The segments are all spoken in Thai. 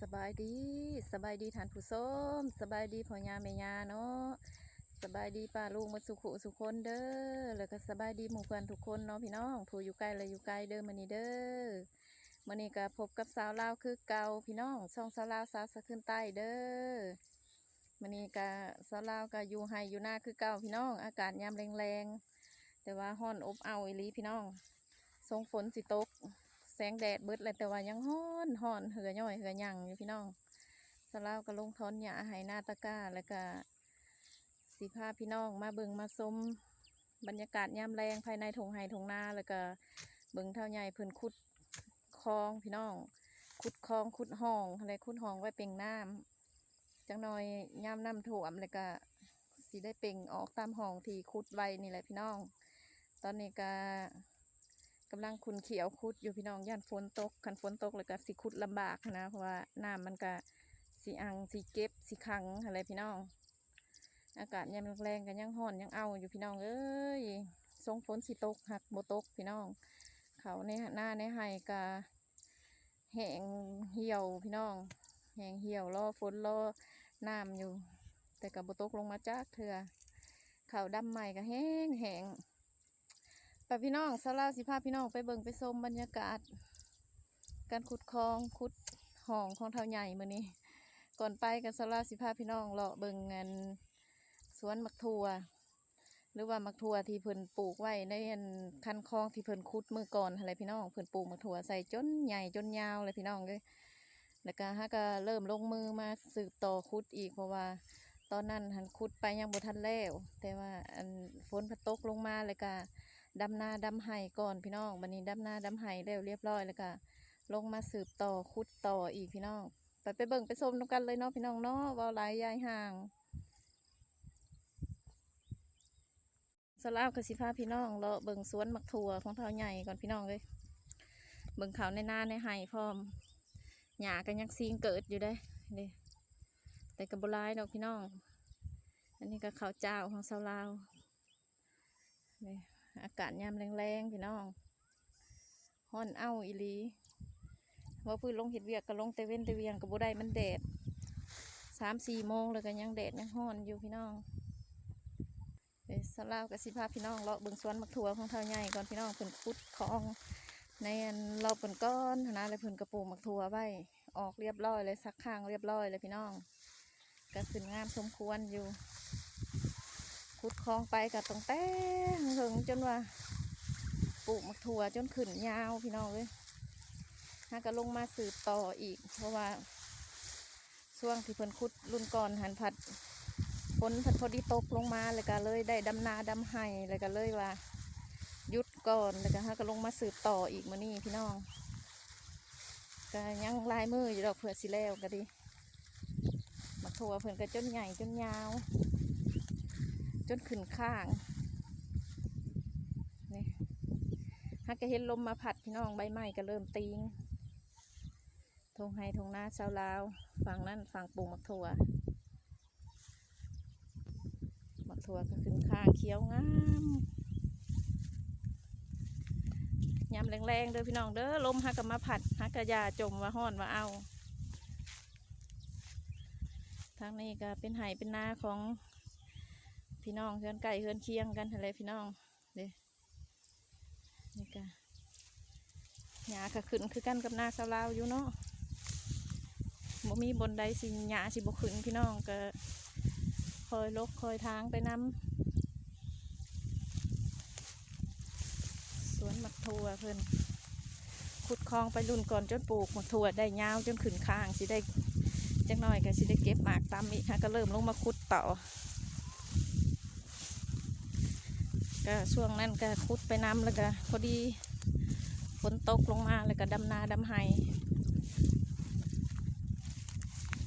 สบายดีสบายดีทานผู้ชมสบายดีพ่อยาแม่ยาเนาะสบายดีป้าลุงมาสุขสุขคนเด้อแล้วก็สบายดีหมู่เพื่อนทุกคนเนาะพี่น้องผู้อยู่ใกล้และอยู่ไกลเด้อมื้อนี้เด้อมื้อนี้ก็พบกับสาวลาวคือเก่าพี่น้องช่องสาวลาวสาวสะขึ้นใต้เด้อมื้อนี้ก็สาวลาวก็อยู่ไห้อยู่หน้าคือเก่าพี่น้อง อากาศยามแรงๆแต่ว่าร้อนอบเอาอีลีพี่น้องทรงฝนสิตก สงแดดเบิดเลยแต่ว่ายังฮ้อนฮ้อนเหือย่อยเหือหยังอยู่พี่น้องสลาวก็ลงทอนหยาให้หน้าตะก้าแล้วก็สีผ้าพี่น้องมาเบิงมาชมบรรยากาศยามแรงภายในถงไห้ถงนาแล้วก็เบิงเท่าใหญ่เพิ่นขุดคลองพี่น้องขุดคลองขุดห้องอะไรขุดห้องไว้เป่งน้ำจังหน่อยยามน้ำท่วมแล้วก็สีได้เป่งออกตามห้องที่ขุดไว้นี่แหละพี่น้อง ตอนนี้ก็ กำลังคุนเขียวคุดอยู่พี่น้องย่านฝนตกคันฝนตกแล้วก็สิคุดลำบากนะเพราะว่าน้ำมันก็สีอังสีเก็บสีขังอะไรพี่น้อง อากาศยามแรงกันยังห่อนยังเอาอยู่พี่น้องเอ้ยทรงฝนสิตกหักโบตกพี่น้อง เขาในหน้าในไห้กะแห้งเหี่ยวพี่น้องแห้งเหี่ยวรอฝนรอน้ำอยู่ แต่กับโบตกลงมาจากเถื่อเขาดำใหม่ก็แห้งแห้ง ไปพี่น้องสลาสิพาพี่น้องไปเบิ่งไปชมบรรยากาศ การขุดคลองขุดห้องของเท่าใหญ่มื้อนี้ ก่อนไปกันสลาสิพาพี่น้องเลาะเบิ่งงานสวนมักทัวหรือว่ามักทัวที่เพิ่นปลูกไว้ในอันคันคลองที่เพิ่นขุดมือก่อนอะไรพี่น้องเพิ่นปลูกมักทัวใส่จนใหญ่จนยาวเลยพี่น้องเลยแล้วก็ฮะก็เริ่มลงมือมาสืบต่อขุดอีกเพราะว่าตอนนั้นหันขุดไปยังบ่ทันแล้ว แต่ว่าอันฝนพัดตกลงมาเลยก็ ดำนาดำไห้ก่อนพี่น้องวันนี้ดำนาดำไห้แล้วเรียบร้อยแล้วก็ลงมาสืบต่อขุดต่ออีกพี่น้อง ไปไปเบิ่งไปชมกันเลยเนาะพี่น้องเนาะว่าหลายยายห่างสลาวกสิพาพี่น้องเลาะเบิ่งสวนมักถั่วของเท่าใหญ่ก่อนพี่น้องเลยเบิ่งเขาในหน้าในไห้พร้อมหญ้ากันยังซีงเกิดอยู่ได้เด้แต่กับบลายดอกพี่น้อง อันนี้ก็ข้าวเจ้าของสาวลาวเนี่ อากาศยามแรงๆพี่น้องฮ้อนเอ้าอีลีว่าพื้นลงเห็ดเวียกก็ลงเตเว้นเตเวียงกับบุได้มันแดดสามสี่โมงแล้วก็ยังแดดยังฮ้อนอยู่พี่น้องเดี๋ยวสลาวกับสิพาพี่น้องเลาะเบิ่งสวนมักถั่วของเท่าใหญ่ก่อนพี่น้องเพิ่นขุดคลอง ในอันเราเปิ่นก้อนนะเลยเพิ่นกระปูมักถั่วไว้ออกเรียบร้อยเลยซักข้างเรียบร้อยเลยพี่น้องก็ขึ้นงามสมควรอยู่ ขุดคลองไปกับตรงแต่หึงจนว่าปลูกมักถั่วจนขึ้นยาวพี่น้องเลยฮาก็ลงมาสืบต่ออีก เพราะว่าช่วงที่เพิ่นขุดรุ่นก่อนหันผัดฝนผัดพอดีตกลงมาเลยก็เลยได้ดำนาดำไห้เลยก็เลยว่าหยุดก่อนแล้วก็ฮาก็ลงมาสืบต่ออีกมื้อนี้พี่น้องก็ยังลายมืออยู่ดอกเผื่อสิแล้วก็ดี มักถั่วเพิ่นก็จนใหญ่จนยาว จนขึ้นข้างนี่ฮักก็เห็นลมมาผัดพี่น้องใบไม้ก็เริ่มติงทงไฮทงนาชาวลาวฝั่งนั้นฝั่งปูมักถั่วมักถั่วก็ขึ้นข้างเขียวงามยำแรงๆเด้อพี่น้องเด้อลมฮักก็มาผัดฮักก็ยาจมว่าห้อนว่าเอาทางนี้ก็เป็นไห่เป็นนาของ พี่น้องเฮือนไก่เฮือนเคียงกันอะไรพี่น้องเด้นี่ก็หญ้าก็ขึ้นคือกันกับนาสาวลาวอยู่เนาะบ่มีบนใดสิหญ้าสิบ่ขึ้นพี่น้องก็คอยลกคอยทางไปนำสวนมักถั่วเพิ่นขุดคลองไปรุ่นก่อนจนปลูกมักถั่วได้ยาวจนขึ้นข้างสิได้จักหน่อยก็สิได้เก็บหมากตามอีกฮะก็เริ่มลงมาขุดต่อ ก็ช่วงนั้นก็คุดไปน้ำแล้วก็พอดีฝนตกลงมาแล้วก็ดำนาดำไห้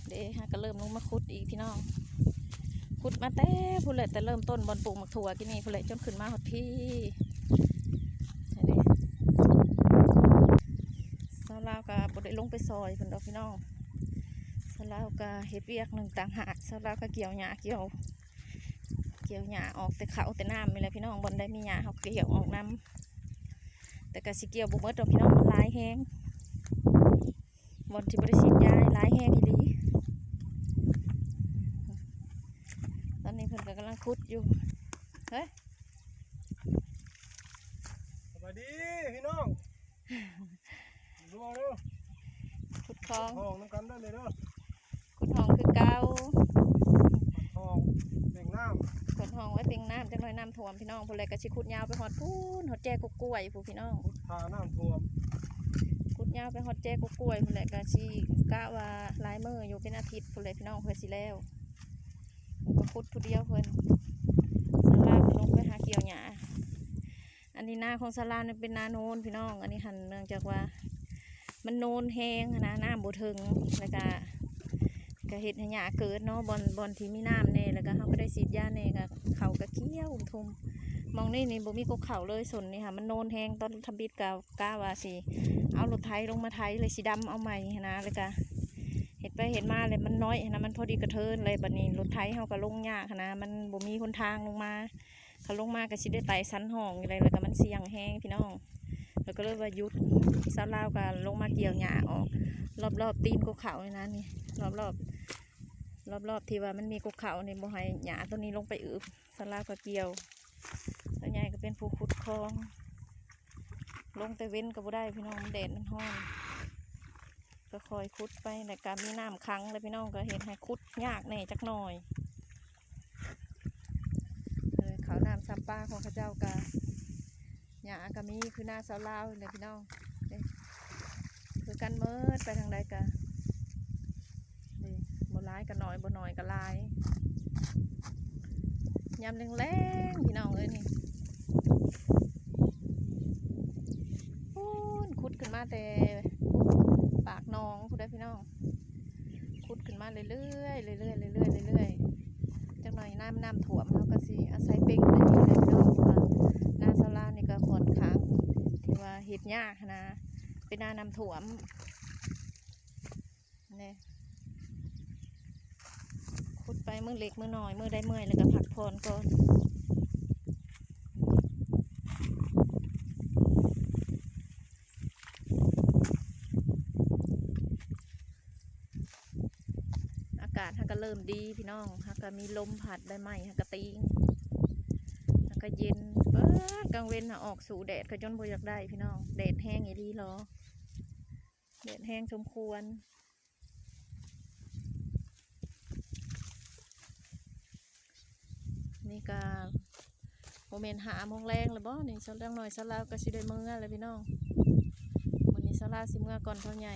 เด้ฮะก็เริ่มลงมาคุดอีกพี่น้องคุดมาแต่ผู้เล็แต่เริ่มต้นบอลปลูกมักถั่วกินนี่ผู้เล็จนขึ้นมาหดพี่อันนี้สาวลาวก็บได้ลงไปซอยเพิ่นดอกพี่น้องสาวลาวก็เฮ็ดเวียกหนึ่งต่างหากสาวลาวก็เกี่ยวหญ้าเกี่ยว กี่ยวหญ้าออกแต่เขาแต่น้ำนี่แหละพี่น้องบนได้มีหญ้าเขาเกี่ยวออกน้ำแต่กระสิเกี่ยวบุ้มเบิร์ตพี่น้องมันลายแห้งบนที่บริสิทธิ์ยาลายแห้งดีตอนนี้เพิ่นกำลังคุดอยู่เฮ้ ท่วมพี่น้องผู้ใดก็สิขุดยาวไปฮอดพูนฮอดแจกกล้วยผู้พี่น้องำพุทธาน้ำท่วมขุดยาวไปฮอดแจกกล้วยผู้ใดก็สิกะว่าหลายมื้ออยู่เป็นอาทิตย์ผู้ใดพี่น้องเพื่อสิแล้วก็ขุดผู้เดียวเพิ่นสลาก็ลงไปหาเกี่ยวหญ้าอันนี้นาของสลาเนี่ยเป็นนาโนนพี่น้อง อันนี้หันเนื่องจากว่า มันโนนแห้งนะน้ำบ่ถึงแล้วก็ ก็เฮ็ดให้หญ้าเกิดเนาะบอนบอนที่มีน้ำแน่แล้วก็เฮาก็ได้ฉีดยาแน่ก็เขาก็เคี้ยวอุ้มทุมมองนี่นี่บ่มีกกเขาเลยสนนี่ค่ะมันโนนแห้งตอนทำบิดกากล้าวาสิเอารถไถลงมาไถเลยสิดำเอาใหม่นะแล้วก็เห็ดไปเห็ดมาเลยมันน้อยนะมันพอดีกระเทินเลยบัดนี้รถไถเฮาก็ลงยากนะมันบ่มีหนทางลงมาเขาลงมาก็สิได้ไต่สันห้องอะไรแล้วก็มันเสี่ยงแห้งพี่น้องแล้วก็เลยว่ายุดสาวลาวก็ลงมาเกี่ยวหญ้าออกรอบๆตีนกกเขาเลยนะนี่รอบๆ รอบๆที่ว่ามันมีกกเขานี่บ่ให้หญ้าตัวนี้ลงไปอึบสาลาวก็เกียวตัวใหญ่ก็เป็นผู้ขุดคลอง ลงแต่เว้นก็บ่ได้พี่น้องมันแดดมันร้อนก็คอยขุดไปแต่การมีน้ำขังเลยพี่น้องก็เห็นให้ขุดยากแน่จักหน่อยเออเขาน้ำซัมป้าของข้าเจ้าก็หญ้าก็มีคือหน้าสาวลาวเลยพี่น้องคือกันเมิดไปทางใดกะนี่บ่ ร้ายกันหน่อยบ่หน่อยก็ลายยำแรงๆพี่น้องเอ้ยนี่พูนขุดขึ้นมาแต่ปากหนองพูดได้พี่น้องขุดขึ้นมาเรื่อยๆเรื่อยๆเรื่อยๆเรื่อยๆจังหน่อยน้ำน้ำท่วมเราก็สิอาศัยเป็งเลยนี่เลยพี่น้องเพราะว่าหน้าสลานี่ก็ค่อนข้างที่ว่าเฮ็ดยากนะเป็นน้าน้ำท่วมเนี่ย มือเล็กมือหน่อยมือได้เมื่อยแล้วก็พักผ่อนก่อนอากาศฮักก็เริ่มดีพี่น้องฮักก็มีลมพัดใบไม้ฮักก็ตีงฮักก็เย็นเบิดกลางเว้นออกสู่แดดก็จนบ่อยากได้พี่น้องแดดแห้งอีดีหรอแดดแห้งสมควร ก็โมเมนหาโมงแรงเลยบ่นี่สลังหน่อยสลาวก็สิได้มือเลยพี่น้องวันนี้สลาสิเมื่อก่อนเท่าใหญ่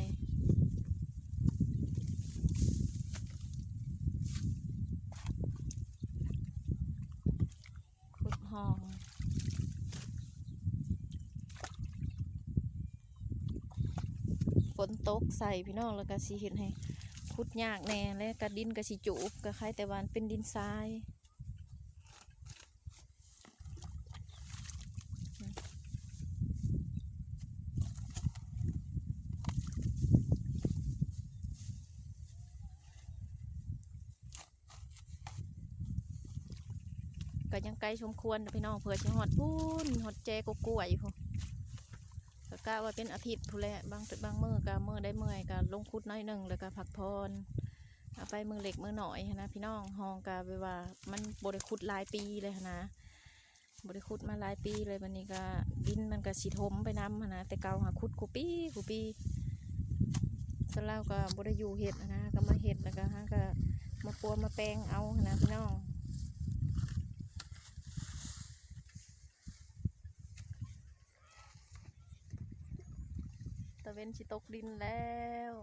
ขุดห้องฝนตกใส่พี่น้องแล้วก็สิเห็นให้ขุดยากแน่และกระดินก็สิจุบก็คล้ายแต่วามันเป็นดินทราย ก็ยังไกลสมควรนพี่น้องเผื่อสิหอดพูนหอดแจกกล้วยพูนก็กะว่าเป็นอาทิตย์พู้แหละบางบางมือก็มือได้เมื่อยก็ลงคุดน้อยหนึ่งแล้วก็พักพรเอาไปมือเหล็กมือหน่อยนะพี่น้องหองก็ไปว่ามันบริคุดหลายปีเลยนะบริคุดมาหลายปีเลยวันนี้ก็ดินมันก็สีทมไปน้ำนะแต่เก่าหาคุดกูปีกูปีสแล้วก็บริยูเห็ดนะก็มาเห็ดแล้วก็ฮะก็มาปัวมาแปลงเอานะพี่น้อง เวนชิตกดินแล้ว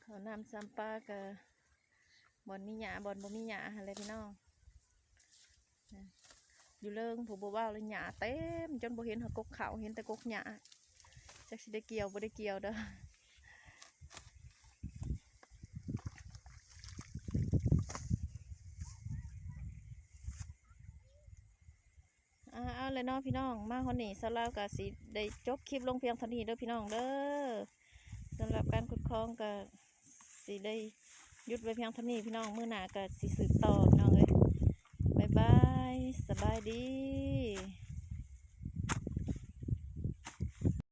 เขานำซัมปากับบอนมีหยาบอนบ่มีหยาอะไรพี่น้องอยู่เลิงผูบัว่าวเลยหยาเต็มจนบ่เห็นหักกกเขาเห็นแต่กกหยาจากสิได้เกี่ยวบ่ได้เกี่ยวเด้อ อ่าเอาเลยเนาะพี่น้อง มาคนนี้สำหรับกสิได้จบคลิปลงเพียงเท่านี้เด้อพี่น้องเด้อสำหรับการขุดคลองก็สิได้หยุดไว้เพียงเท่านี้พี่น้องมื้อหน้าก็สิสืบต่อพี่น้องเลยบายบายสบายดี